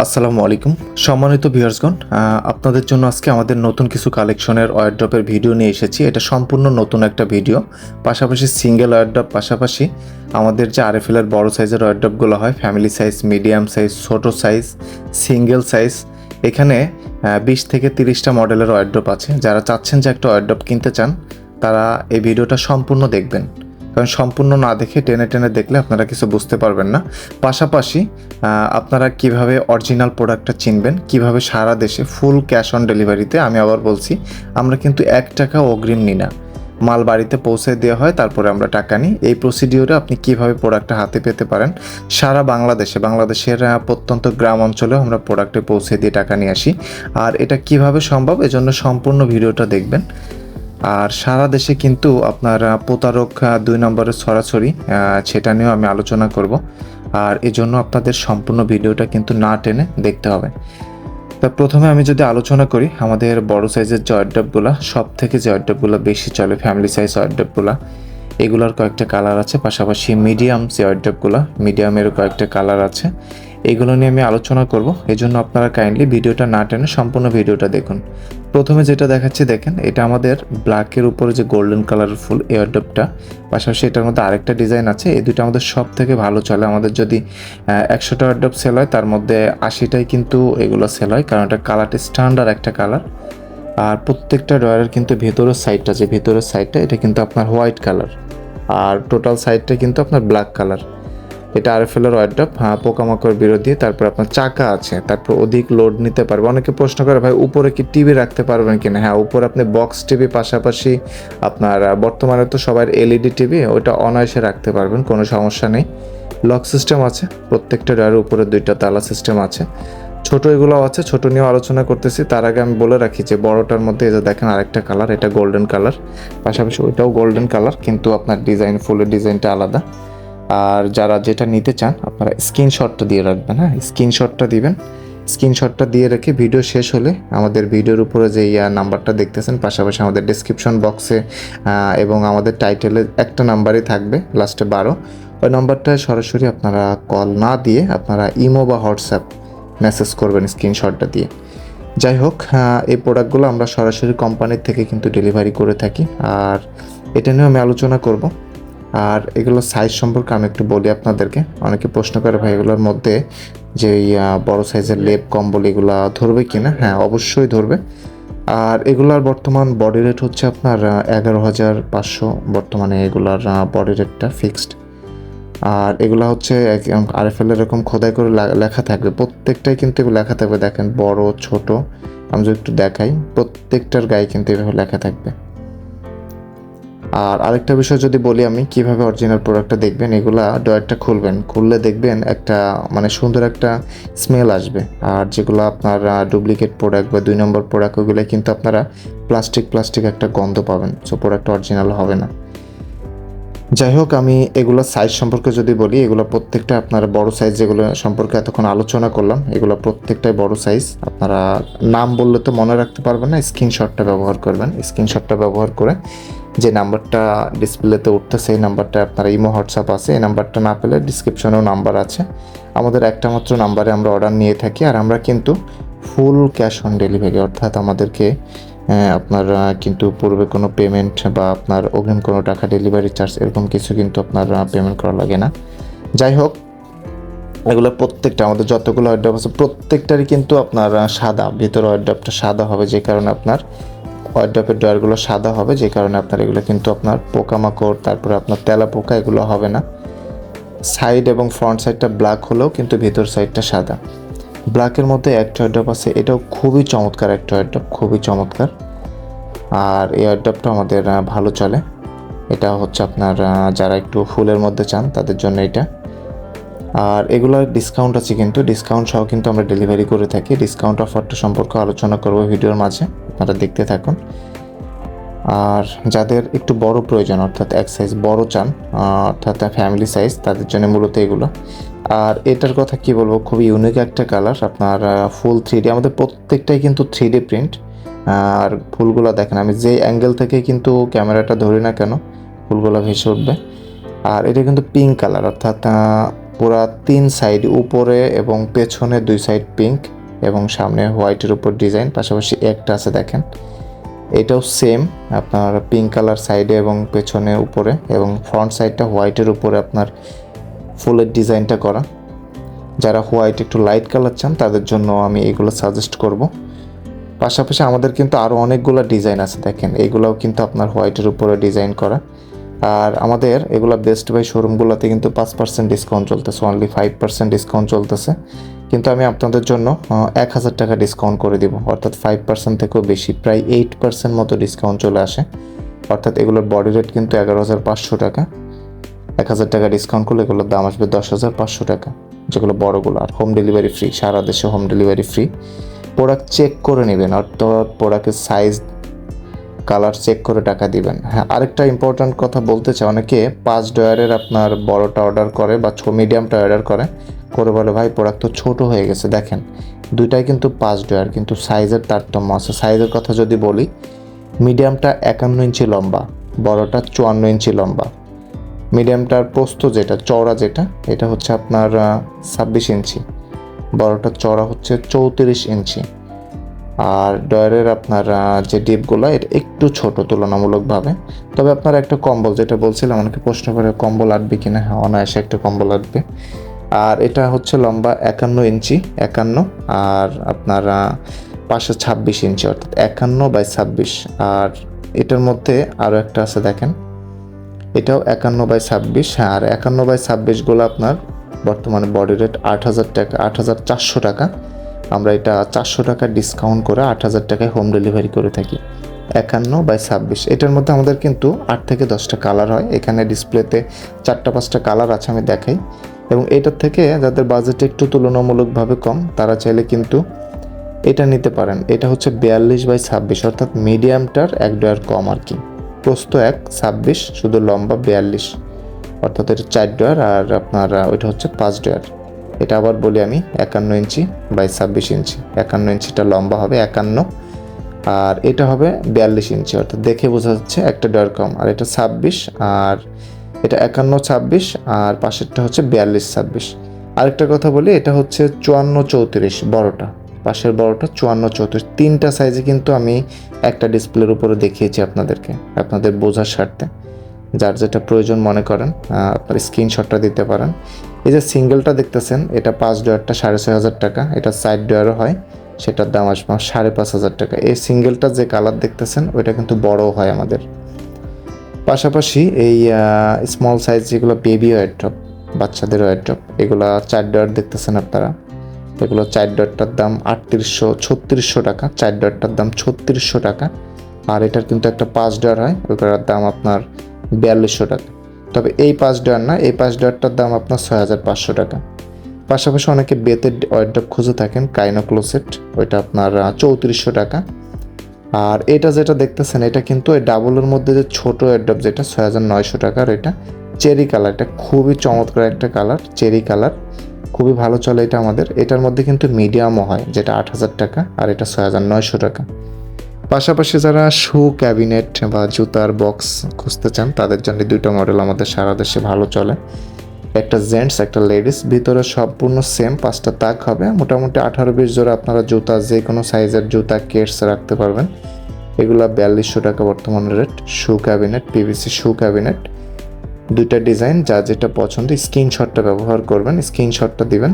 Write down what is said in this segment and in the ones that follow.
আসসালামু আলাইকুম। সম্মানিত ভিউয়ার্সগণ আপনাদের জন্য আজকে আমাদের নতুন কিছু কালেকশনের ওয়ারড্রপের ভিডিও নিয়ে এসেছি। এটা সম্পূর্ণ নতুন একটা ভিডিও পাশাপাশি সিঙ্গেল ওয়ারড্রপ পাশাপাশি আমাদের যে আরএফএল এর বড় সাইজের ওয়ারড্রপগুলো হয় ফ্যামিলি সাইজ মিডিয়াম সাইজ ছোট সাইজ সিঙ্গেল সাইজ এখানে বিশ থেকে তিরিশটা মডেলের ওয়ারড্রপ আছে। যারা চাচ্ছেন যে একটা ওয়ারড্রপ কিনতে চান, তারা এই ভিডিওটা সম্পূর্ণ দেখবেন। কারণ সম্পূর্ণ না দেখে টেনে টেনে দেখলে আপনারা কিছু বুঝতে পারবেন না। পাশাপাশি আপনারা কীভাবে অরিজিনাল প্রোডাক্টটা চিনবেন, কীভাবে সারা দেশে ফুল ক্যাশ অন ডেলিভারিতে আমি আবার বলছি, আমরা কিন্তু এক টাকা অগ্রিম নিই না। মাল বাড়িতে পৌঁছে দেওয়া হয়, তারপরে আমরা টাকা নিই। এই প্রসিডিওরে আপনি কীভাবে প্রোডাক্টটা হাতে পেতে পারেন, সারা বাংলাদেশে, বাংলাদেশের প্রত্যন্ত গ্রাম অঞ্চলেও আমরা প্রোডাক্টে পৌঁছে দিয়ে টাকা নিয়ে আসি। আর এটা কীভাবে সম্ভব? এজন্য সম্পূর্ণ ভিডিওটা দেখবেন। আর সারা দেশে কিন্তু আপনার প্রতারক দুই নম্বরের ছড়াছড়ি সেটা নিয়েও আমি আলোচনা করব। আর এজন্য আপনাদের সম্পূর্ণ ভিডিওটা কিন্তু না টেনে দেখতে হবে। তা প্রথমে আমি যদি আলোচনা করি, আমাদের বড় সাইজের যে ওয়ারড্রপগুলো সব থেকে যে ওয়ারড্রপগুলো বেশি চলে ফ্যামিলি সাইজ ওয়ারড্রপগুলো এগুলোর কয়েকটা কালার আছে, পাশাপাশি মিডিয়াম যে ওয়ারড্রপগুলো মিডিয়ামেরও কয়েকটা কালার আছে। এগুলো নিয়ে আমি আলোচনা করব। এই জন্য আপনারা কাইন্ডলি ভিডিওটা না টেনে সম্পূর্ণ ভিডিওটা দেখুন। প্রথমে যেটা দেখাচ্ছি, দেখেন, এটা আমাদের ব্ল্যাকের উপরে যে গোল্ডেন কালারের ফুল এয়ারডপটা পাশাপাশি এটার মধ্যে আরেকটা ডিজাইন আছে। এই দুটো আমাদের সব থেকে ভালো চলে। আমাদের যদি একশোটা এয়ারডপ সেল হয়, তার মধ্যে আশিটাই কিন্তু এগুলো সেল হয়, কারণ এটা কালারটা স্ট্যান্ডার্ড একটা কালার আর প্রত্যেকটা ড্রয়ারের কিন্তু ভেতরের সাইডটা যে ভেতরের সাইডটা এটা কিন্তু আপনার হোয়াইট কালার আর টোটাল সাইডটা কিন্তু আপনার ব্ল্যাক কালার এটা আরএফএল এর ওয়ারড্রপ হ্যাঁ পোকামাকড় বিরোধী, তারপর আপনার চাকা আছে, তারপর অধিক লোড নিতে পারবে। অনেকে প্রশ্ন করে, ভাই, উপরে কি টিভি রাখতে পারবেন কিনা? হ্যাঁ উপরে আপনি বক্স টিভি পাশাপাশি আপনার বর্তমানে তো সবার এলইডি টিভি ওইটা অনায়াসে রাখতে পারবেন, কোনো সমস্যা নেই। লক সিস্টেম আছে, প্রত্যেকটা ড্রয়ারের উপরে দুইটা তালা সিস্টেম আছে। ছোট এগুলো আছে, ছোট নিয়েও আলোচনা করতেছি। তার আগে আমি বলে রাখি যে, বড়টার মধ্যে যে দেখেন আরেকটা কালার এটা গোল্ডেন কালার পাশাপাশি ওইটাও গোল্ডেন কালার কিন্তু আপনার ডিজাইন ফুলের ডিজাইনটা আলাদা। আর যারা যেটা নিতে চান, আপনারা স্ক্রিনশটটা দিয়ে রাখবেন হ্যাঁ? স্ক্রিনশটটা দিবেন। স্ক্রিনশটটা দিয়ে রেখে ভিডিও শেষ হলে আমাদের ভিডিওর উপরে যে, ইয়া নাম্বারটা দেখতেছেন, পাশাপাশি আমাদের ডিসক্রিপশন বক্সে এবং আমাদের টাইটেলে একটা নাম্বারই থাকবে লাস্টে বারো। ওই নাম্বারটায় সরাসরি আপনারা কল না দিয়ে আপনারা ইমো বা হোয়াটসঅ্যাপ মেসেজ করবেন স্ক্রিনশটটা দিয়ে। যাই হোক এই প্রোডাক্টগুলো আমরা সরাসরি কোম্পানির থেকে কিন্তু ডেলিভারি করে থাকি। আর এটা নিয়েও আমি আলোচনা করব। আর এগুলো সাইজ সম্পর্কে আমি একটু বলি আপনাদেরকে। অনেকে প্রশ্ন করে, ভাই, এগুলোর মধ্যে যে বড় সাইজের লেপ, কম্বল এগুলা ধরবে কি না হ্যাঁ অবশ্যই ধরবে। আর এগুলার বর্তমান বডি রেট হচ্ছে আপনার এগারো হাজার পাঁচশো। বর্তমানে এগুলার বডি রেটটা ফিক্সড আর এগুলো হচ্ছে আর এফ আরএফএল এরকম খোদাই করে লেখা থাকবে। প্রত্যেকটাই কিন্তু এগুলো লেখা থাকবে। দেখেন, বড়, ছোট, আমি যদি একটু দেখাই, প্রত্যেকটার গায়ে কিন্তু এভাবে লেখা থাকবে। আর আরেকটা বিষয় যদি বলি আমি, কীভাবে অরিজিনাল প্রোডাক্টটা দেখবেন, এগুলা ডয়ারটা খুলবেন। খুললে দেখবেন একটা মানে সুন্দর একটা স্মেল আসবে। আর যেগুলো আপনার ডুপ্লিকেট প্রোডাক্ট বা দুই নম্বর প্রোডাক্ট ওগুলো কিন্তু আপনারা প্লাস্টিক প্লাস্টিক একটা গন্ধ পাবেন। সো প্রোডাক্ট অরিজিনাল হবে না। যাই হোক, আমি এগুলো সাইজ সম্পর্কে যদি বলি, এগুলো প্রত্যেকটা আপনার বড় সাইজ যেগুলো সম্পর্কে এতক্ষণ আলোচনা করলাম, এগুলো প্রত্যেকটাই বড় সাইজ আপনারা নাম বললে তো মনে রাখতে পারবেন না স্ক্রিনশটটা ব্যবহার করবেন। স্ক্রিনশটটা ব্যবহার করে যে নাম্বারটা ডিসপ্লেতে উঠতে সেই নাম্বারটা আপনার ইমো হোয়াটসঅ্যাপ আছে। এই নাম্বারটা না পেলে ডিসক্রিপশনেও নাম্বার আছে। আমাদের একটা মাত্র নাম্বারে আমরা অর্ডার নিয়ে থাকি, আর আমরা কিন্তু ফুল ক্যাশ অন ডেলিভারি অর্থাৎ আমাদেরকে আপনার কিন্তু পূর্বে কোনো পেমেন্ট বা আপনার অগ্রিম কোনো টাকা ডেলিভারি চার্জ এরকম কিছু কিন্তু আপনার পেমেন্ট করা লাগে না। যাই হোক, এগুলো প্রত্যেকটা, আমাদের যতগুলো অয়েড্রপ আছে, প্রত্যেকটারই কিন্তু আপনার সাদা, ভিতরে অয়েড্রপটা সাদা হবে, যে কারণে আপনার অয়েড্রপের ডয়ারগুলো সাদা হবে, যে কারণে আপনার এগুলো কিন্তু আপনার পোকামাকড়, তারপরে আপনার তেলা পোকা এগুলো হবে না। সাইড এবং ফ্রন্ট সাইডটা ব্ল্যাক হলেও কিন্তু ভিতর সাইডটা সাদা। ব্ল্যাকের মধ্যে একটা অয়েড্রপ আছে, এটাও খুবই চমৎকার একটা অয়েড্রপ খুবই চমৎকার। আর এই অয়েড্রপটা আমাদের ভালো চলে। এটা হচ্ছে আপনার যারা একটু ফুলের মধ্যে চান, তাদের জন্য এটা। আর এগুলোর ডিসকাউন্ট আছে কিন্তু ডিসকাউন্ট সহ কিন্তু আমরা ডেলিভারি করে থাকি। ডিসকাউন্ট অফারটা সম্পর্কে আলোচনা করব ভিডিওর মাঝে, আপনারা দেখতে থাকুন। আর যাদের একটু বড় প্রয়োজন, অর্থাৎ এক সাইজ বড় চান অর্থাৎ ফ্যামিলি সাইজ তাদের জন্য মূলত এগুলো। আর এটার কথা কি বলব খুবই ইউনিক একটা কালার আপনার ফুল থ্রি আমাদের প্রত্যেকটাই কিন্তু থ্রি ডি প্রিন্ট আর ফুলগুলো দেখেন, আমি যে অ্যাঙ্গেল থেকে কিন্তু ক্যামেরাটা ধরি না কেন, ফুলগুলো ভেসে উঠবে। আর এটা কিন্তু পিঙ্ক কালার অর্থাৎ পুরা তিন সাইড উপরে এবং পেছনে দুই সাইড পিঙ্ক এবং সামনে হোয়াইটের উপর ডিজাইন, পাশাপাশি একটা আছে দেখেন। এটাও সেম, আপনার পিঙ্ক কালার সাইডে এবং পেছনে উপরে এবং ফ্রন্ট সাইডটা হোয়াইটের উপরে আপনার ফুলের ডিজাইনটা করা। যারা হোয়াইট একটু লাইট কালার চান, তাদের জন্য আমি এগুলো সাজেস্ট করব। পাশাপাশি আমাদের কিন্তু আরও অনেকগুলো ডিজাইন আছে দেখেন, এগুলোও কিন্তু আপনার হোয়াইটের উপরে ডিজাইন করা। আর আমাদের এগুলো বেস্ট বাই শোরুমগুলোতে কিন্তু পাঁচ পার্সেন্ট ডিসকাউন্ট চলতেছে অনলি ফাইভ পার্সেন্ট ডিসকাউন্ট চলতেছে। কিন্তু আমি আপনাদের জন্য এক হাজার টাকা ডিসকাউন্ট করে দিব। অর্থাৎ ফাইভ পার্সেন্ট থেকেও বেশি, প্রায় এইট পার্সেন্ট মতো ডিসকাউন্ট চলে আসে। অর্থাৎ এগুলোর বডি রেট কিন্তু এগারো হাজার পাঁচশো টাকা। এক হাজার টাকা ডিসকাউন্ট করলে এগুলোর দাম আসবে দশ হাজার পাঁচশো টাকা, যেগুলো বড়গুলো। আর হোম ডেলিভারি ফ্রি সারা দেশে home delivery free product check করে নেবেন, অর্থাৎ প্রোডাক্টের সাইজ কালার চেক করে টাকা দিবেন। হ্যাঁ আরেকটা ইম্পর্ট্যান্ট কথা বলতে চাই। অনেকে পাঁচ ডয়ারের আপনার বড়টা অর্ডার করে বা ছো মিডিয়ামটা অর্ডার করে করে বলে, ভাই প্রোডাক্ট তো ছোটো হয়ে গেছে, দেখেন। দুইটাই কিন্তু পাঁচ ডয়ার কিন্তু সাইজের তারতম্য আছে। সাইজের কথা যদি বলি মিডিয়ামটা একান্ন ইঞ্চি লম্বা, বড়টা চুয়ান্ন ইঞ্চি লম্বা। মিডিয়ামটার প্রস্থ যেটা, চওড়া যেটা, এটা হচ্ছে আপনার ছাব্বিশ ইঞ্চি। বড়টা চওড়া হচ্ছে চৌত্রিশ ইঞ্চি। আর ডয়ারের আপনার যে ডিপগুলো, এটা একটু ছোট, তুলনামূলকভাবে। তবে আপনার একটা কম্বল, যেটা বলছিলাম, অনেকে প্রশ্ন করে, কম্বল আটবে কিনা? হ্যাঁ অনায়াসে একটা কম্বল আটবে। আর এটা হচ্ছে লম্বা একান্ন ইঞ্চি, একান্ন, আর আপনার পাশে ছাব্বিশ ইঞ্চি, অর্থাৎ একান্ন বাই ছাব্বিশ। আর এটার মধ্যে আরও একটা আছে, দেখেন। এটাও একান্ন বাই ছাব্বিশ হ্যাঁ আর একান্ন বাই ছাব্বিশগুলো আপনার বর্তমানে বডি রেট আট হাজার টাকা, আট হাজার চারশো টাকা। আমরা এটা চারশো টাকা ডিসকাউন্ট করে আট হাজার টাকায় হোম ডেলিভারি করে থাকি। একান্ন বাই ছাব্বিশ। এটার মধ্যে আমাদের কিন্তু আট থেকে দশটা কালার হয়। এখানে ডিসপ্লেতে চারটা, পাঁচটা কালার আছে আমি দেখাই। এবং এটার থেকে যাদের বাজেট একটু তুলনামূলকভাবে কম, তারা চাইলে কিন্তু এটা নিতে পারেন। এটা হচ্ছে বিয়াল্লিশ বাই ছাব্বিশ, অর্থাৎ মিডিয়ামটার এক ডয়ার কম আর কি। প্রস্থ এক, ছাব্বিশ, শুধু লম্বা বিয়াল্লিশ, অর্থাৎ এটা চার ডয়ার, আর আপনার ওইটা হচ্ছে পাঁচ ডয়ার। এটা আবার বলি আমি, একান্ন ইঞ্চি বাই ছাব্বিশ ইঞ্চি। একান্ন ইঞ্চিটা লম্বা হবে একান্ন, আর এটা হবে বিয়াল্লিশ ইঞ্চি, অর্থাৎ দেখে বোঝা যাচ্ছে একটা ডয়ার কম। আর এটা ছাব্বিশ, আর এটা একান্ন, ছাব্বিশ, আর পাশেরটা হচ্ছে বিয়াল্লিশ, ছাব্বিশ। আরেকটা কথা বলি, এটা হচ্ছে চুয়ান্ন, চৌত্রিশ বড়টা। পাশের বড়টা চুয়ান্ন, চৌত্রিশ। তিনটা সাইজে কিন্তু আমি একটা ডিসপ্লের উপরে দেখিয়েছি আপনাদেরকে, আপনাদের বোঝার স্বার্থে। যার যেটা প্রয়োজন মনে করেন আপনার স্ক্রিনশটটা দিতে পারেন। এই যে সিঙ্গেলটা দেখতেছেন, এটা পাঁচ ডয়ারটা সাড়ে ছয় হাজার টাকা, এটা সাইড ডয়ারও হয়, সেটার দাম আসবে সাড়ে পাঁচ হাজার টাকা। এই সিঙ্গেলটা যে কালার দেখতেছেন, ওইটা কিন্তু বড়ও হয় আমাদের। পাশাপাশি এই স্মল সাইজ যেগুলো বেবি ওয়ারড্রপ বাচ্চাদের ওয়ারড্রপ এগুলো চার ডয়ার দেখতেছেন আপনারা। এগুলো চার ডয়ারটার দাম আটত্রিশশো, ছত্রিশশো টাকা, চার ডয়ারটার দাম ছত্রিশশো টাকা, আর এটার কিন্তু একটা পাঁচ ডয়ার হয়, ওইটার দাম আপনার বিয়াল্লিশশো টাকা। তবে এই পাঁচ ডয়ার না, এই পাঁচ ডয়ারটার দাম আপনার ছয় হাজার পাঁচশো টাকা। পাশাপাশি অনেকে বেতের ওয়ারড্রপ খুঁজে থাকেন কাইনোক্লোসেট, ওইটা আপনার চৌত্রিশশো টাকা। আর এটা যেটা দেখতেছেন, এটা কিন্তু এই ডাবলের মধ্যে যে ছোটো অ্যাডপ যেটা, ছয় হাজার নয়শো টাকার, এটা চেরি কালার, এটা খুবই চমৎকার একটা কালার, চেরি কালার। খুবই ভালো চলে এটা আমাদের। এটার মধ্যে কিন্তু মিডিয়ামও হয়, যেটা আট হাজার টাকা, আর এটা ছয় হাজার নয়শো টাকা। পাশাপাশি যারা শু ক্যাবিনেট বা জুতার বক্স খুঁজতে চান, তাদের জন্য দুইটা মডেল আমাদের সারা দেশে ভালো চলে। একটা জেন্টস একটা লেডিস ভিতরে সম্পূর্ণ সেম পাঁচটা তাক হবে। মোটামুটি আঠারো বিশ জোড়া আপনারা জুতা যে কোনো সাইজের জুতা, কেটস রাখতে পারবেন। এগুলো বিয়াল্লিশশো টাকা বর্তমান rate shoe cabinet PVC shoe cabinet. দুইটা ডিজাইন যা যেটা পছন্দ স্ক্রিনশটটা ব্যবহার করবেন। স্ক্রিনশটটা দিবেন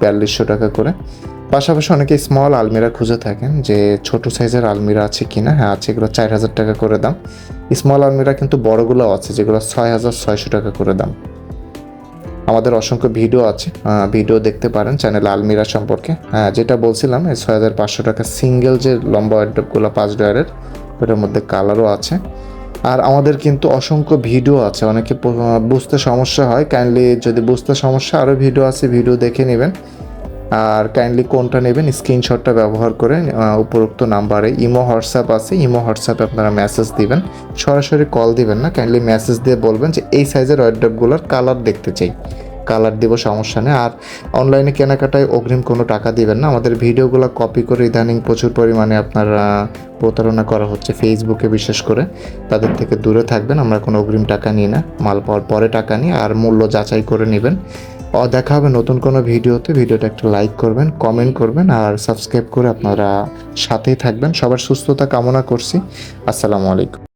বিয়াল্লিশশো টাকা করে। পাশাপাশি অনেকে স্মল আলমিরা খুঁজে থাকেন যে ছোট সাইজের আলমিরা আছে কি না হ্যাঁ আছে, এগুলো চার হাজার টাকা করে দাম। স্মল আলমিরা কিন্তু বড়গুলো আছে, যেগুলো ছয় হাজার ছয়শো টাকা করে দাম। আমাদের অসংখ্য ভিডিও আছে। ভিডিও দেখতে পারেন চ্যানেল আলমিরা সম্পর্কে। হ্যাঁ যেটা বলছিলাম, এই ছয় হাজার পাঁচশো টাকা সিঙ্গেল যে লম্বা ওয়ার্ডগুলো পাঁচ ডয়ারের ওটার মধ্যে কালারও আছে। আর আমাদের কিন্তু অসংখ্য ভিডিও আছে। অনেকে বুঝতে সমস্যা হয় কাইন্ডলি যদি বুঝতে সমস্যা আরও ভিডিও আছে ভিডিও দেখে নেবেন। আর কাইন্ডলি কোনটা নেবেন? স্ক্রিনশটটা ব্যবহার করে উপরোক্ত নাম্বারে ইমো, হোয়াটসঅ্যাপ আছে, ইমো, হোয়াটসঅ্যাপে আপনারা মেসেজ দিবেন। সরাসরি কল দিবেন না কাইন্ডলি মেসেজ দিয়ে বলবেন যে, এই সাইজের ওয়ার্ড্রপগুলোর কালার দেখতে চাই। কালার দিব, সমস্যা নেই। আর অনলাইনে কেনাকাটায় অগ্রিম কোনো টাকা দিবেন না। আমাদের ভিডিওগুলো কপি করে ইদানিং প্রচুর পরিমাণে আপনার প্রতারণা করা হচ্ছে ফেসবুকে বিশেষ করে। তাদের থেকে দূরে থাকবেন, আমরা কোনো অগ্রিম টাকা নিই না। মাল পাওয়ার পরে টাকা নিই, আর মূল্য যাচাই করে নেবেন। দেখা হবে নতুন কোনো ভিডিওতে ভিডিওটা একটা লাইক করবেন কমেন্ট করবেন আর সাবস্ক্রাইব করে আপনারা সাথেই থাকবেন। সবার সুস্থতা কামনা করছি। আসসালামু আলাইকুম।